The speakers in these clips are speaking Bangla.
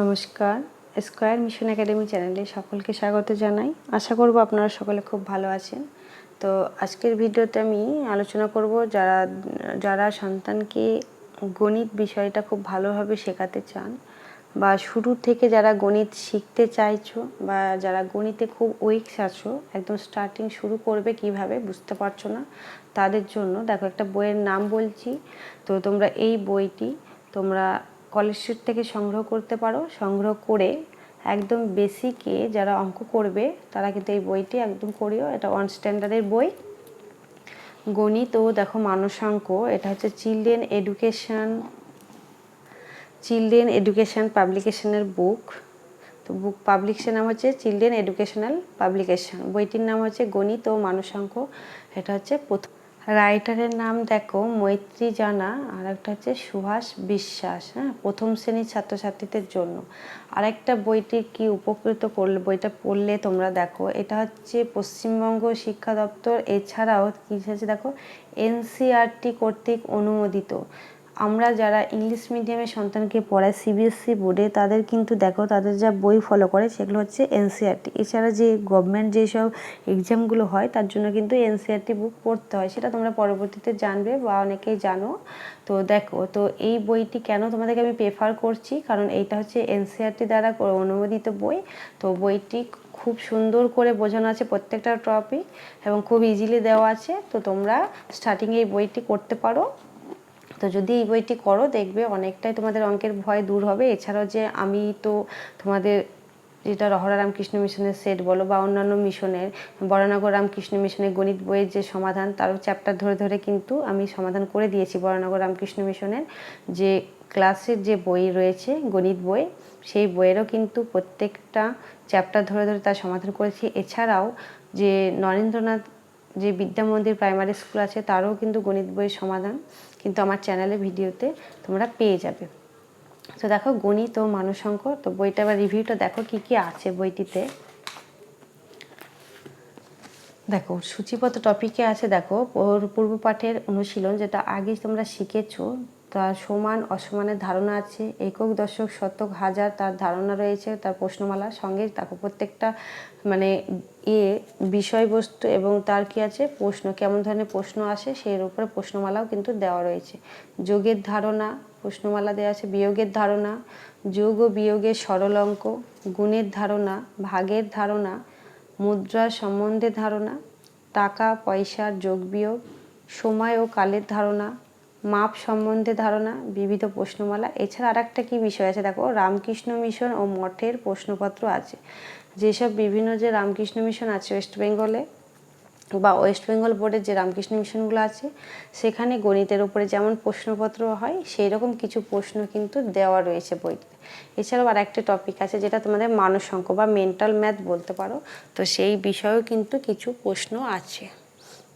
নমস্কার। স্কোয়ার মিশন একাডেমি চ্যানেলে সকলকে স্বাগত জানাই। আশা করব আপনারা সকলে খুব ভালো আছেন। তো আজকের ভিডিওতে আমি আলোচনা করব যারা যারা সন্তানকে গণিত বিষয়টা খুব ভালোভাবে শেখাতে চান বা শুরু থেকে যারা গণিত শিখতে চাইছো বা যারা গণিতে খুব উইকস আছো, একদম স্টার্টিং শুরু করবে কীভাবে বুঝতে পারছ না, তাদের জন্য দেখো একটা বইয়ের নাম বলছি। তো তোমরা এই বইটি তোমরা কলেজ স্ট্রিট থেকে সংগ্রহ করতে পারো। সংগ্রহ করে একদম বেসিকে যারা অঙ্ক করবে, তারা কিন্তু এই বইটি একদম করিও। এটা ওয়ান স্ট্যান্ডার্ডের বই। গণিত ও দেখো মানসাঙ্ক, এটা হচ্ছে চিলড্রেন এডুকেশন চিলড্রেন এডুকেশন পাবলিকেশনের বুক তো বুক পাবলিকেশন নাম হচ্ছে চিলড্রেন এডুকেশনাল পাবলিকেশন বইটির নাম হচ্ছে গণিত ও মানসাঙ্ক। এটা হচ্ছে প্রথম রাইটারের নাম দেখো মৈত্রী জানা আর একটা হচ্ছে সুহাস বিশ্বাস হ্যাঁ? প্রথম শ্রেণির ছাত্রছাত্রীদের জন্য। আরেকটা বইটি কি উপকৃত করলে, বইটা পড়লে তোমরা দেখো, এটা হচ্ছে পশ্চিমবঙ্গ শিক্ষা দপ্তর, এছাড়াও কী হচ্ছে দেখো এনসিআরটি কর্তৃক অনুমোদিত। আমরা যারা ইংলিশ মিডিয়ামে সন্তানকে পড়াই সিবিএসসি বোর্ডে তাদের কিন্তু দেখো তাদের যা বই ফলো করে সেগুলো হচ্ছে এনসিআরটি এছাড়া যে গভর্নমেন্ট যেসব এক্সামগুলো হয়, তার জন্য কিন্তু এনসিআরটি বুক পড়তে হয়। সেটা তোমরা পরবর্তীতে জানবে বা অনেকেই জানো। তো দেখো, তো এই বইটি কেন তোমাদেরকে আমি প্রেফার করছি? কারণ এইটা হচ্ছে এনসিআরটি দ্বারা অনুমোদিত বই। তো বইটি খুব সুন্দর করে বোঝানো আছে প্রত্যেকটা টপিক এবং খুব ইজিলি দেওয়া আছে। তো তোমরা স্টার্টিংয়ে এই বইটি করতে পারো। তো যদি এই বইটি করো, দেখবে অনেকটাই তোমাদের অঙ্কের ভয় দূর হবে। এছাড়াও যে আমি তো তোমাদের যেটা রহরা রামকৃষ্ণ মিশনের সেট বলো বা অন্যান্য মিশনের, বরানগর রামকৃষ্ণ মিশনের গণিত বইয়ের যে সমাধান তারও চ্যাপ্টার ধরে ধরে কিন্তু আমি সমাধান করে দিয়েছি বরানগর রামকৃষ্ণ মিশনের। যে ক্লাসের যে বই রয়েছে, গণিত বই, সেই বইয়েরও কিন্তু প্রত্যেকটা চ্যাপ্টার ধরে ধরে তার সমাধান করেছি। এছাড়াও যে নরেন্দ্রনাথ যে বিদ্যা মন্দির প্রাইমারি স্কুল আছে, তারও কিন্তু গণিত বইয়ের সমাধান কিন্তু আমার চ্যানেলে ভিডিওতে তোমরা পেয়ে যাবে। তো দেখো, গণিত ও মানসঙ্ক তো বইটা বা রিভিউটা দেখো কি কি আছে বইটিতে। দেখো, সূচিপত্র টপিকে আছে, দেখো পূর্ব পাঠের অনুশীলন যেটা আগে তোমরা শিখেছো তার সমান, অসমানের ধারণা আছে। একক দশক শতক হাজার তার ধারণা রয়েছে, তার প্রশ্নমালা। সঙ্গে দেখো প্রত্যেকটা মানে এ বিষয়বস্তু এবং তার কি আছে, প্রশ্ন, কেমন ধরনের প্রশ্ন আসে সেই উপরে প্রশ্নমালাও কিন্তু দেওয়া রয়েছে। যোগের ধারণা, প্রশ্নমালা দেওয়া আছে বিয়োগের ধারণা, যোগ ও বিয়োগের সরল অঙ্ক, গুণের ধারণা, ভাগের ধারণা মুদ্রার সম্বন্ধে ধারণা, টাকা, পয়সার যোগ বিয়োগ, সময় ও কালের ধারণা মাপ সম্বন্ধে ধারণা, বিবিধ প্রশ্নমালা, এছাড়া আর একটা কী বিষয় আছে? দেখো, রামকৃষ্ণ মিশন ও মঠের প্রশ্নপত্র আছে। যেসব বিভিন্ন যে রামকৃষ্ণ মিশন আছে ওয়েস্ট বেঙ্গলে বা ওয়েস্ট বেঙ্গল বোর্ডের যে রামকৃষ্ণ মিশনগুলো আছে, সেখানে গণিতের উপরে যেমন প্রশ্নপত্র হয় সেই রকম কিছু প্রশ্ন কিন্তু দেওয়া রয়েছে বইটিতে এছাড়াও আর একটা টপিক আছে, যেটা তোমাদের মানসঙ্ক বা মেন্টাল ম্যাথ বলতে পারো। তো সেই বিষয়েও কিন্তু কিছু প্রশ্ন আছে।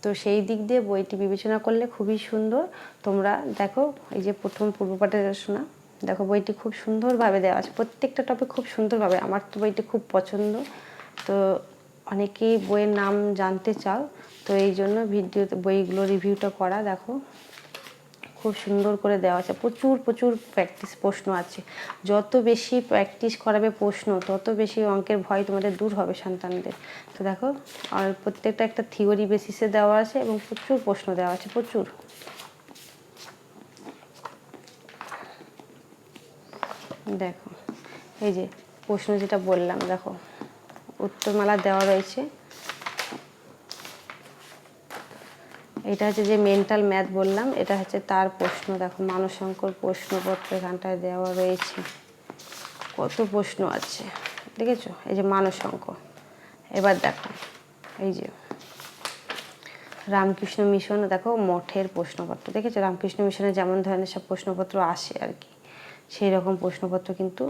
তো সেই দিক দিয়ে বইটি বিবেচনা করলে খুবই সুন্দর। তোমরা দেখো, এই যে প্রথম পূর্বপাঠের রচনা দেখো বইটি খুব সুন্দরভাবে দেওয়া আছে। প্রত্যেকটা টপিক খুব সুন্দরভাবে, আমার তো বইটি খুব পছন্দ। তো অনেকেই বইয়ের নাম জানতে চাও, তো এই জন্য ভিডিও বইগুলো রিভিউটা করা, দেখো। খুব সুন্দর করে দেওয়া আছে। প্রচুর প্রচুর প্র্যাকটিস প্রশ্ন আছে। যত বেশি প্র্যাকটিস করাবে প্রশ্ন, তত বেশি অঙ্কের ভয় তোমাদের দূর হবে সন্তানদের। তো দেখো, আর প্রত্যেকটা একটা থিওরি বেসিসে দেওয়া আছে এবং প্রচুর প্রশ্ন দেওয়া আছে, প্রচুর। দেখো, এই যে প্রশ্ন যেটা বললাম, দেখো, উত্তরমালা দেওয়া রয়েছে। এটা হচ্ছে যে মেন্টাল ম্যাথ বললাম, এটা হচ্ছে তার প্রশ্ন। দেখো মানসঙ্কর প্রশ্নপত্র এখানটায় দেওয়া রয়েছে। কত প্রশ্ন আছে, দেখেছ? এই যে মানসঙ্ক এবার দেখো, এই যে রামকৃষ্ণ মিশন, দেখো, মঠের প্রশ্নপত্র। দেখেছ? রামকৃষ্ণ মিশনে যেমন ধরনের সব প্রশ্নপত্র আসে আর কি, সেই রকম প্রশ্নপত্র কিন্তু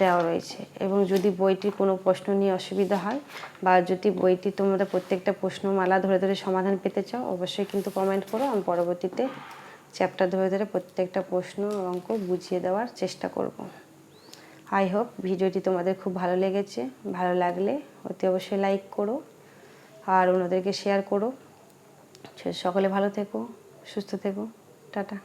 দেওয়া রয়েছে। এবং যদি বইটির কোনো প্রশ্ন নিয়ে অসুবিধা হয় বা যদি বইটি তোমরা প্রত্যেকটা প্রশ্নমালা ধরে ধরে সমাধান পেতে চাও, অবশ্যই কিন্তু কমেন্ট করো। আমি পরবর্তীতে চ্যাপ্টার ধরে ধরে প্রত্যেকটা প্রশ্ন অঙ্ক বুঝিয়ে দেওয়ার চেষ্টা করব। আই হোপ ভিডিওটি তোমাদের খুব ভালো লেগেছে। ভালো লাগলে অতি অবশ্যই লাইক করো আর অন্যদেরকে শেয়ার করো। সকলে ভালো থেকো, সুস্থ থেকো। টাটা।